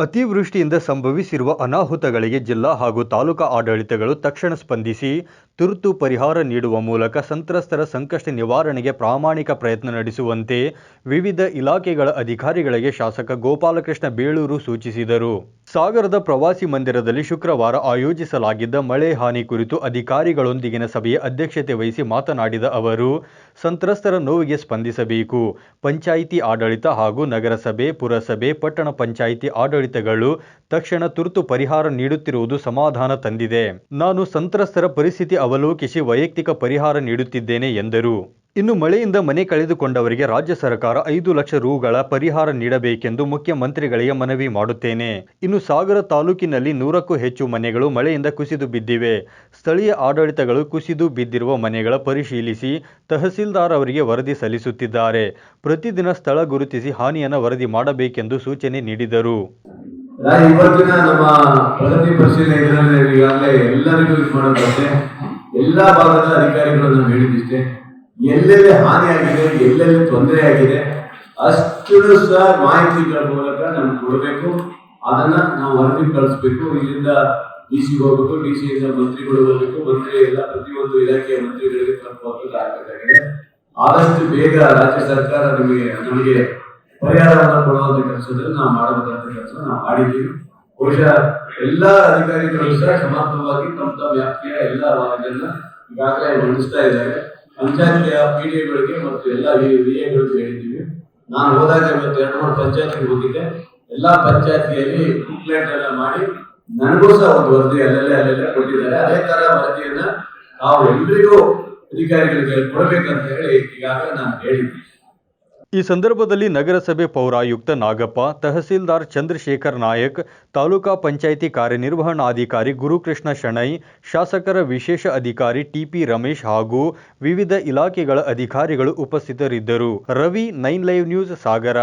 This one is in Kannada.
ಅತಿವೃಷ್ಟಿಯಿಂದ ಸಂಭವಿಸಿರುವ ಅನಾಹುತಗಳಿಗೆ ಜಿಲ್ಲಾ ಹಾಗೂ ತಾಲೂಕಾ ಆಡಳಿತಗಳು ತಕ್ಷಣ ಸ್ಪಂದಿಸಿ ತುರ್ತು ಪರಿಹಾರ ನೀಡುವ ಮೂಲಕ ಸಂತ್ರಸ್ತರ ಸಂಕಷ್ಟ ನಿವಾರಣೆಗೆ ಪ್ರಾಮಾಣಿಕ ಪ್ರಯತ್ನ ನಡೆಸುವಂತೆ ವಿವಿಧ ಇಲಾಖೆಗಳ ಅಧಿಕಾರಿಗಳಿಗೆ ಶಾಸಕ ಗೋಪಾಲಕೃಷ್ಣ ಬೇಳೂರು ಸೂಚಿಸಿದರು. ಸಾಗರದ ಪ್ರವಾಸಿ ಮಂದಿರದಲ್ಲಿ ಶುಕ್ರವಾರ ಆಯೋಜಿಸಲಾಗಿದ್ದ ಮಳೆ ಹಾನಿ ಕುರಿತು ಅಧಿಕಾರಿಗಳೊಂದಿಗಿನ ಸಭೆಯ ಅಧ್ಯಕ್ಷತೆ ವಹಿಸಿ ಮಾತನಾಡಿದ ಅವರು, ಸಂತ್ರಸ್ತರ ನೋವಿಗೆ ಸ್ಪಂದಿಸಬೇಕು. ಪಂಚಾಯಿತಿ ಆಡಳಿತ ಹಾಗೂ ನಗರಸಭೆ, ಪುರಸಭೆ, ಪಟ್ಟಣ ಪಂಚಾಯಿತಿ ಆಡಳಿತಗಳು ತಕ್ಷಣ ತುರ್ತು ಪರಿಹಾರ ನೀಡುತ್ತಿರುವುದು ಸಮಾಧಾನ ತಂದಿದೆ. ನಾನು ಸಂತ್ರಸ್ತರ ಪರಿಸ್ಥಿತಿ ಅವಲೋಕಿಸಿ ವೈಯಕ್ತಿಕ ಪರಿಹಾರ ನೀಡುತ್ತಿದ್ದೇನೆ ಎಂದರು. ಇನ್ನು ಮಳೆಯಿಂದ ಮನೆ ಕಳೆದುಕೊಂಡವರಿಗೆ ರಾಜ್ಯ ಸರ್ಕಾರ ಐದು ಲಕ್ಷ ರುಗಳ ಪರಿಹಾರ ನೀಡಬೇಕೆಂದು ಮುಖ್ಯಮಂತ್ರಿಗಳಿಗೆ ಮನವಿ ಮಾಡುತ್ತೇನೆ. ಇನ್ನು ಸಾಗರ ತಾಲೂಕಿನಲ್ಲಿ ನೂರಕ್ಕೂ ಹೆಚ್ಚು ಮನೆಗಳು ಮಳೆಯಿಂದ ಕುಸಿದು ಬಿದ್ದಿವೆ. ಸ್ಥಳೀಯ ಆಡಳಿತಗಳು ಕುಸಿದು ಬಿದ್ದಿರುವ ಮನೆಗಳ ಪರಿಶೀಲಿಸಿ ತಹಸೀಲ್ದಾರ್ ಅವರಿಗೆ ವರದಿ ಸಲ್ಲಿಸುತ್ತಿದ್ದಾರೆ. ಪ್ರತಿದಿನ ಸ್ಥಳ ಗುರುತಿಸಿ ಹಾನಿಯನ್ನು ವರದಿ ಮಾಡಬೇಕೆಂದು ಸೂಚನೆ ನೀಡಿದರು. ಎಲ್ಲ ಭಾಗದ ಅಧಿಕಾರಿಗಳು ನಾವು ಹೇಳಿದಿಷ್ಟೇ ಎಲ್ಲೆಲ್ಲಿ ಹಾನಿಯಾಗಿದೆ, ಎಲ್ಲೆಲ್ಲಿ ತೊಂದರೆ ಆಗಿದೆ ಅಷ್ಟು ಸಹ ಮಾಹಿತಿಗಳ ಮೂಲಕ ನಮ್ಗೆ ಕೊಡಬೇಕು. ಅದನ್ನ ನಾವು ವರದಿ ಕಳಿಸ್ಬೇಕು. ಇಲ್ಲಿಂದ ಡಿ ಸಿ ಹೋಗ್ಬೇಕು ಡಿ ಸಿ ಇಂದ ಮಂತ್ರಿಗಳು ಹೋಗ್ಬೇಕು ಮಂತ್ರಿ ಎಲ್ಲ, ಪ್ರತಿಯೊಂದು ಇಲಾಖೆಯ ಮಂತ್ರಿಗಳಿಗೆ ತಲುಪಬೇಕಾಗಿದೆ ಆದಷ್ಟು ಬೇಗ ರಾಜ್ಯ ಸರ್ಕಾರ ನಿಮಗೆ, ನಮಗೆ ಪರಿಹಾರವನ್ನು ಕೊಡುವಂತ ಕೆಲಸದಲ್ಲಿ ನಾವು ಮಾಡಬೇಕಾದ ಕೆಲಸ ನಾವು ಮಾಡಿದ್ದೀವಿ. ಬಹುಶಃ ಎಲ್ಲ ಅಧಿಕಾರಿಗಳು ಸಹ ಸಮರ್ಥವಾಗಿ ತಮ್ಮ ತಮ್ಮ ವ್ಯಾಪ್ತಿಯ ಎಲ್ಲ ಇದನ್ನ ಈಗಾಗಲೇ ಮಂಡಿಸ್ತಾ ಇದ್ದಾರೆ. ಪಂಚಾಯತಿಯ ಪಿ ಡಿ ಎಗಳಿಗೆ ಮತ್ತು ಎಲ್ಲ ವಿಎಗಳಿಗೆ ಹೇಳಿದ್ದೀವಿ. ನಾನು ಹೋದಾಗ ಇವತ್ತು ಎರಡು ಮೂರು ಪಂಚಾಯತಿಗೆ ಹೋಗಿದ್ದೆ. ಎಲ್ಲಾ ಪಂಚಾಯತಿಯಲ್ಲಿ ಬುಕ್ಲೆಟ್ ಎಲ್ಲ ಮಾಡಿ ನನಗೂ ಸಹ ಒಂದು ವರದಿ ಅಲ್ಲೆಲ್ಲ ಅಲ್ಲೆಲ್ಲ ಕೊಟ್ಟಿದ್ದಾರೆ. ಅದೇ ತರ ವರದಿಯನ್ನ ನಾವು ಎಲ್ರಿಗೂ ಅಧಿಕಾರಿಗಳಿಗೆ ಕೊಡಬೇಕಂತ ಹೇಳಿ ಈಗಾಗಲೇ ನಾನು ಹೇಳಿದ್ದೀನಿ. ಈ ಸಂದರ್ಭದಲ್ಲಿ ನಗರಸಭೆ ಪೌರಾಯುಕ್ತ ನಾಗಪ್ಪ, ತಹಸೀಲ್ದಾರ್ ಚಂದ್ರಶೇಖರ್ ನಾಯಕ್, ತಾಲೂಕಾ ಪಂಚಾಯಿತಿ ಕಾರ್ಯನಿರ್ವಹಣಾಧಿಕಾರಿ ಗುರುಕೃಷ್ಣ ಶಣೈ, ಶಾಸಕರ ವಿಶೇಷ ಅಧಿಕಾರಿ ಟಿಪಿ ರಮೇಶ್ ಹಾಗೂ ವಿವಿಧ ಇಲಾಖೆಗಳ ಅಧಿಕಾರಿಗಳು ಉಪಸ್ಥಿತರಿದ್ದರು. Ravi, nine live news, Sagara.